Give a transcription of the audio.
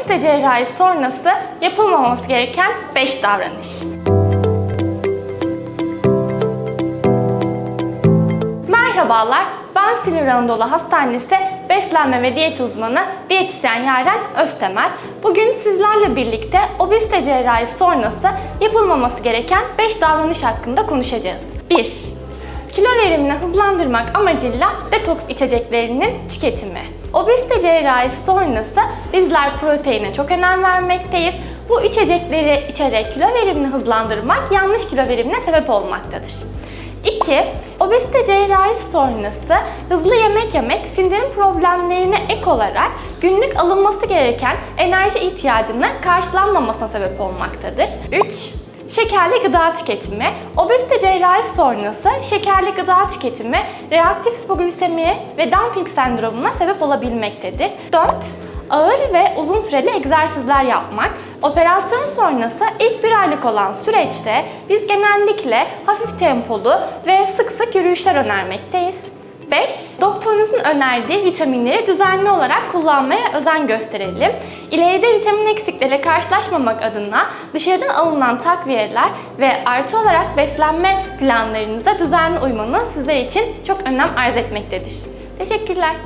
Obezite cerrahi sonrası yapılmaması gereken 5 davranış. Merhabalar, ben Silivri Anadolu Hastanesi beslenme ve diyet uzmanı diyetisyen Yaren Öztemel. Bugün sizlerle birlikte obezite cerrahi sonrası yapılmaması gereken 5 davranış hakkında konuşacağız. 1. Kilo verimini hızlandırmak amacıyla detoks içeceklerinin tüketimi. Obezite cerrahi sonrası bizler proteine çok önem vermekteyiz. Bu içecekleri içerek kilo verimini hızlandırmak yanlış kilo verimine sebep olmaktadır. 2. Obezite cerrahisi sonrası hızlı yemek yemek sindirim problemlerine ek olarak günlük alınması gereken enerji ihtiyacının karşılanmamasına sebep olmaktadır. 3. Şekerli gıda tüketimi. Obezite cerrahisi sonrası şekerli gıda tüketimi reaktif hipoglisemiye ve dumping sendromuna sebep olabilmektedir. 4 ağır ve uzun süreli egzersizler yapmak. Operasyon sonrası ilk bir aylık olan süreçte biz genellikle hafif tempolu ve sık sık yürüyüşler önermekteyiz. 5. Doktorunuzun önerdiği vitaminleri düzenli olarak kullanmaya özen gösterelim. İleride vitamin eksikleri karşılaşmamak adına dışarıdan alınan takviyeler ve artı olarak beslenme planlarınıza düzenli uymanız sizler için çok önem arz etmektedir. Teşekkürler.